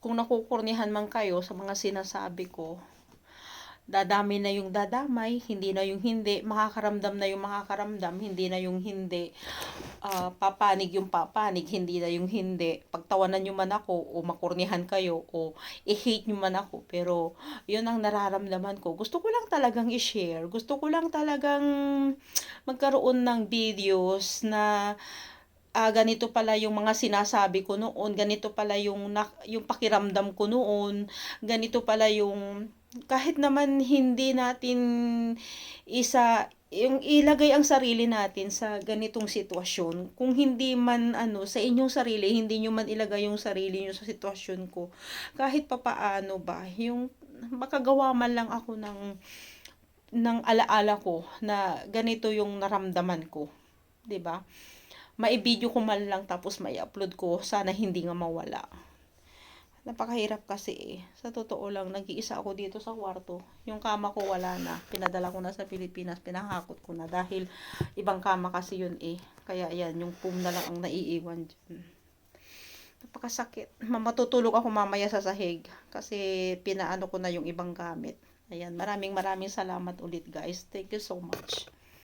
kung nakukurnihan man kayo sa mga sinasabi ko, dadami na yung dadamay, hindi na yung hindi, makakaramdam na yung makakaramdam, hindi na yung hindi, Ah, papanig yung papanig, hindi na yung hindi. Pagtawanan nyo man ako, o makurnihan kayo, o i-hate nyo man ako, pero yun ang nararamdaman ko. Gusto ko lang talagang i-share, gusto ko lang talagang magkaroon ng videos na ah, ganito pala yung mga sinasabi ko noon, ganito pala yung, yung pakiramdam ko noon, ganito pala yung kahit naman hindi natin isa yung ilagay ang sarili natin sa ganitong sitwasyon. Kung hindi man ano sa inyong sarili hindi nyo man ilagay yung sarili nyo sa sitwasyon ko kahit papaano ba yung makagawa man lang ako ng ng alaala ko na ganito yung naramdaman ko 'di ba maibideo ko man lang tapos mai upload ko sana hindi nga mawala Napakahirap kasi eh. Sa totoo lang, nag-iisa ako dito sa kwarto. Yung kama ko wala na. Pinadala ko na sa Pilipinas. Pinahakot ko na. Dahil ibang kama kasi yun eh. Kaya yan, yung pum na lang ang naiiwan dyan. Napakasakit. Ma- Matutulog ako mamaya sa sahig. Kasi pinaano ko na yung ibang gamit. Ayan, maraming maraming salamat ulit guys. Thank you so much.